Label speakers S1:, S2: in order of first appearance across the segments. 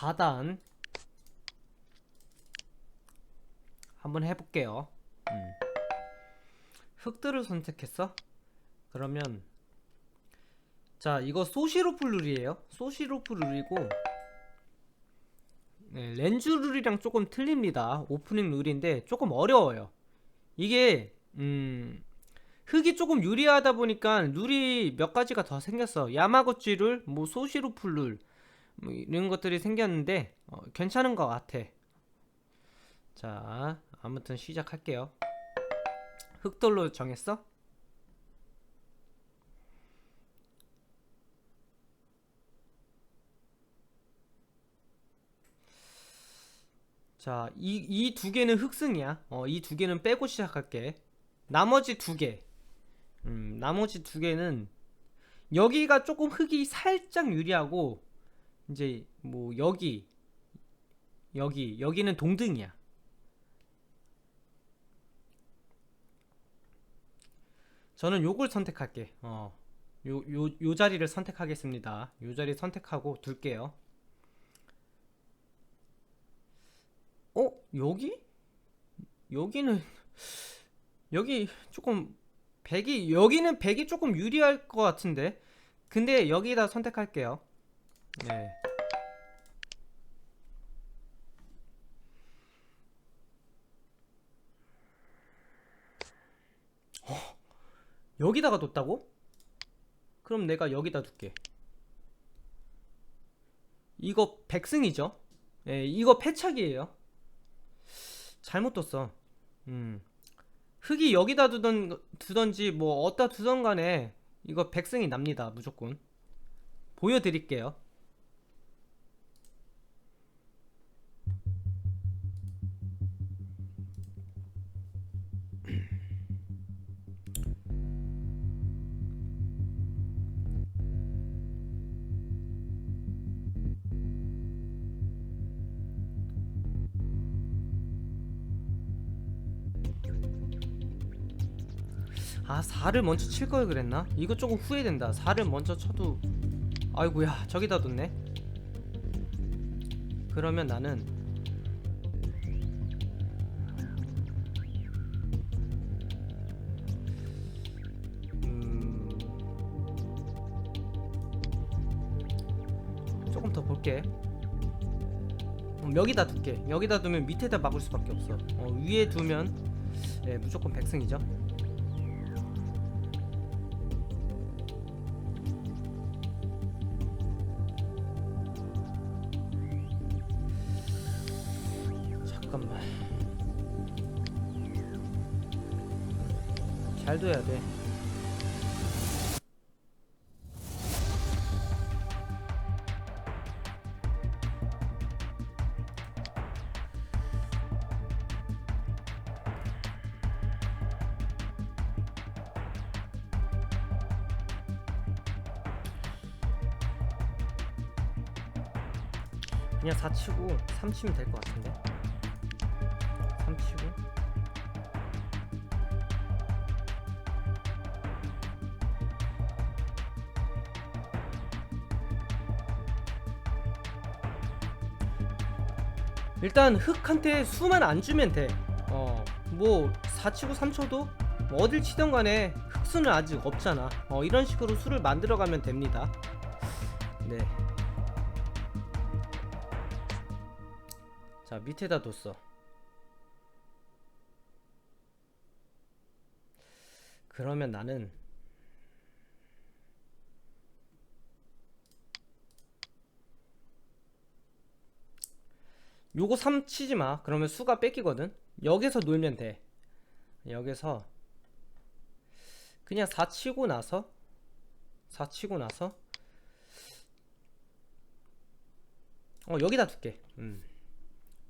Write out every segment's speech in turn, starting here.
S1: 4단 한번 해볼게요. 음. 흑들을 선택했어? 그러면 자 이거 소시로프 룰이에요. 소시로프 룰이고 네, 렌즈 룰이랑 조금 틀립니다. 오프닝 룰인데 조금 어려워요. 이게 음 흙이 조금 유리하다 보니까 룰이 몇 가지가 더 생겼어. 야마고치 룰, 뭐 소시로프 룰, 뭐 이런 것들이 생겼는데 어, 괜찮은 것 같아. 자, 아무튼 시작할게요. 흑돌로 정했어? 자, 이 이 두 개는 흑승이야. 어, 이 두 개는 빼고 시작할게. 나머지 두 개. 음, 나머지 두 개는 여기가 조금 흙이 살짝 유리하고 이제 뭐 여기 여기 여기는 동등이야. 저는 요걸 선택할게. 어. 요, 요, 요 자리를 선택하겠습니다. 요 자리 선택하고 둘게요. 어? 여기? 여기는 여기 조금 백이 여기는 백이 조금 유리할 것 같은데 근데 여기다 선택할게요 네 여기다가 뒀다고? 그럼 내가 여기다 둘게. 이거 백승이죠? 예, 이거 패착이에요. 잘못 뒀어. 음. 흙이 여기다 두던 두던지 뭐 어디다 두던 간에 이거 백승이 납니다 무조건. 보여드릴게요 아 4를 먼저 칠 걸 그랬나? 이거 조금 후회된다. 4를 먼저 쳐도 아이고야 저기다 뒀네. 그러면 나는 음... 조금 더 볼게. 음, 여기다 둘게. 여기다 두면 밑에다 막을 수밖에 없어. 어, 위에 두면 예, 무조건 백승이죠 잠깐만. 잘 둬야 돼. 그냥 4 치고 3 치면 될 것 같은데? 3 치고 일단 흑한테 수만 안 주면 돼. 어, 뭐 4치고 3초도 뭐 어딜 치던 간에 흑수는 아직 없잖아. 어, 이런 식으로 수를 만들어 가면 됩니다. 네. 자, 밑에다 뒀어. 그러면 나는 요거 3 치지 마. 그러면 수가 뺏기거든. 여기서 놀면 돼. 여기서 그냥 4 치고 나서 4 치고 나서 어 여기다 둘게. 음.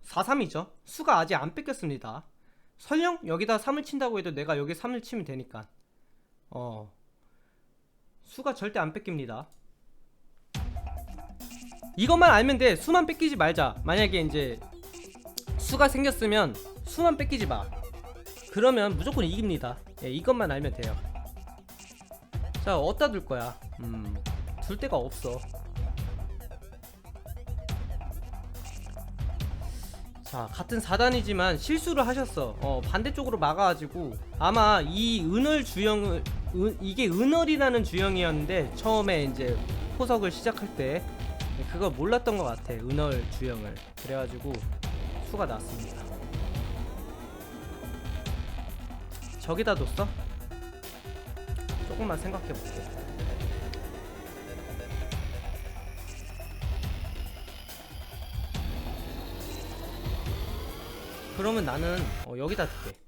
S1: 4 3이죠. 수가 아직 안 뺏겼습니다. 설령 여기다 3을 친다고 해도 내가 여기 3을 치면 되니까. 어. 수가 절대 안 뺏깁니다. 이것만 알면 돼. 수만 뺏기지 말자. 만약에 이제 수가 생겼으면 수만 뺏기지 마. 그러면 무조건 이깁니다. 예, 이것만 알면 돼요. 자, 어디다 둘 거야? 음, 둘 데가 없어. 자 같은 4단이지만 실수를 하셨어 어 반대쪽으로 막아가지고 아마 이 은얼 주형을 은, 이게 은얼이라는 주형이었는데 처음에 이제 포석을 시작할 때 그걸 몰랐던 것 같아 은얼 주형을 그래가지고 수가 났습니다 저기다 뒀어? 조금만 생각해볼게 그러면 나는 어, 여기다 둘게.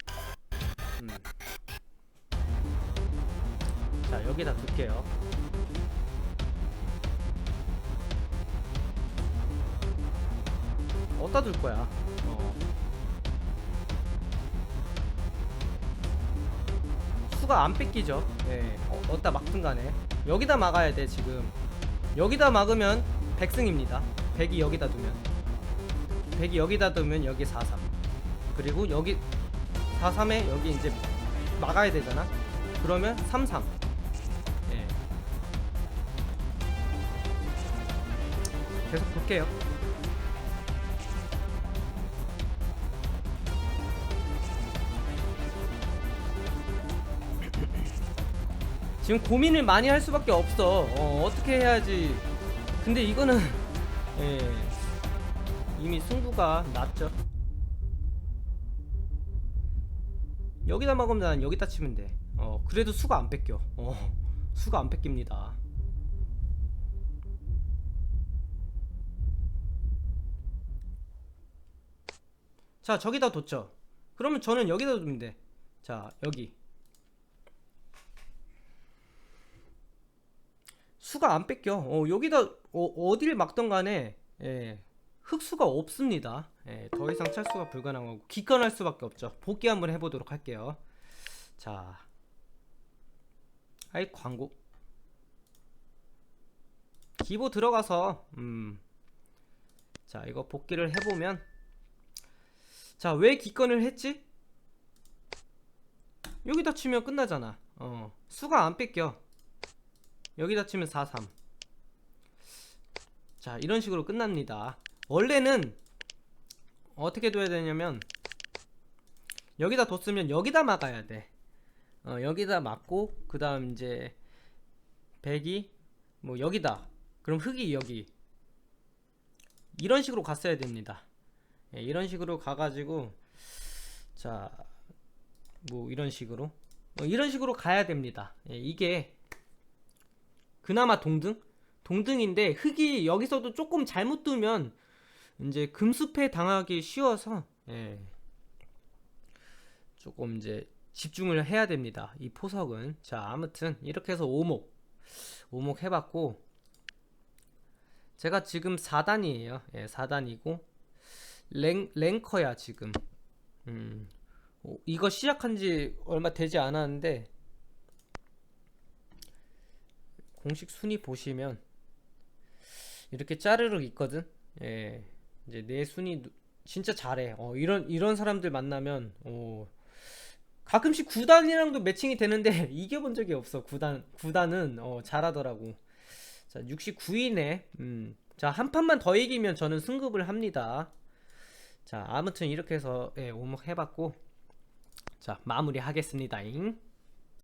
S1: 음. 자 여기다 둘게요. 어디다 둘 거야? 어. 수가 안 뺏기죠. 네. 어, 어디다 막든 간에 여기다 막아야 돼 지금. 여기다 막으면 백승입니다. 백이 여기다 두면. 백이 여기다 두면 여기 43. 그리고 여기 43에 여기 이제 막아야 되잖아. 그러면 33. 계속 볼게요. 지금 고민을 많이 할 수밖에 없어. 어, 어떻게 해야지. 근데 이거는 예. 이미 승부가 났죠. 여기다 막으면 난 여기다 치면 돼. 어, 그래도 수가 안 뺏겨. 어, 수가 안 뺏깁니다. 자, 저기다 뒀죠. 그러면 저는 여기다 두면 돼. 자, 여기. 수가 안 뺏겨. 어, 여기다 어, 어디를 막던 간에 예, 흑수가 없습니다. 예, 더 이상 찰수가 불가능하고 기권할 수밖에 없죠. 복귀 한번 해보도록 할게요. 자, 아이 광고. 기보 들어가서 음, 자 이거 복귀를 해보면 자 왜 기권을 했지? 여기다 치면 끝나잖아. 어, 수가 안 뺏겨. 여기다 치면 43. 자, 이런 식으로 끝납니다. 원래는 어떻게 둬야 되냐면 여기다 뒀으면 여기다 막아야 돼. 어, 여기다 막고 그 다음 이제 백이 뭐 여기다. 그럼 흙이 여기. 이런 식으로 갔어야 됩니다. 예, 이런 식으로 가가지고 자, 뭐 이런 식으로 어, 이런 식으로 가야 됩니다. 예, 이게 그나마 동등? 동등인데 흙이 여기서도 조금 잘못 두면 이제 금수패 당하기 쉬워서 예. 조금 이제 집중을 해야 됩니다. 이 포석은 자 아무튼 이렇게 해서 오목 오목 해봤고 제가 지금 4단이에요. 예, 4단이고 랭 랭커야 지금. 음, 오, 이거 시작한 지 얼마 되지 않았는데 공식 순위 보시면 이렇게 짜르륵 있거든. 예. 이제 내 순위 누- 진짜 잘해. 어, 이런 이런 사람들 만나면 어, 가끔씩 구단이랑도 매칭이 되는데 이겨본 적이 없어. 구단 구단은 어, 잘하더라고. 자, 69위네. 음. 자, 한 판만 더 이기면 저는 승급을 합니다. 자, 아무튼 이렇게 해서 예, 오목 해봤고 자, 마무리 하겠습니다잉.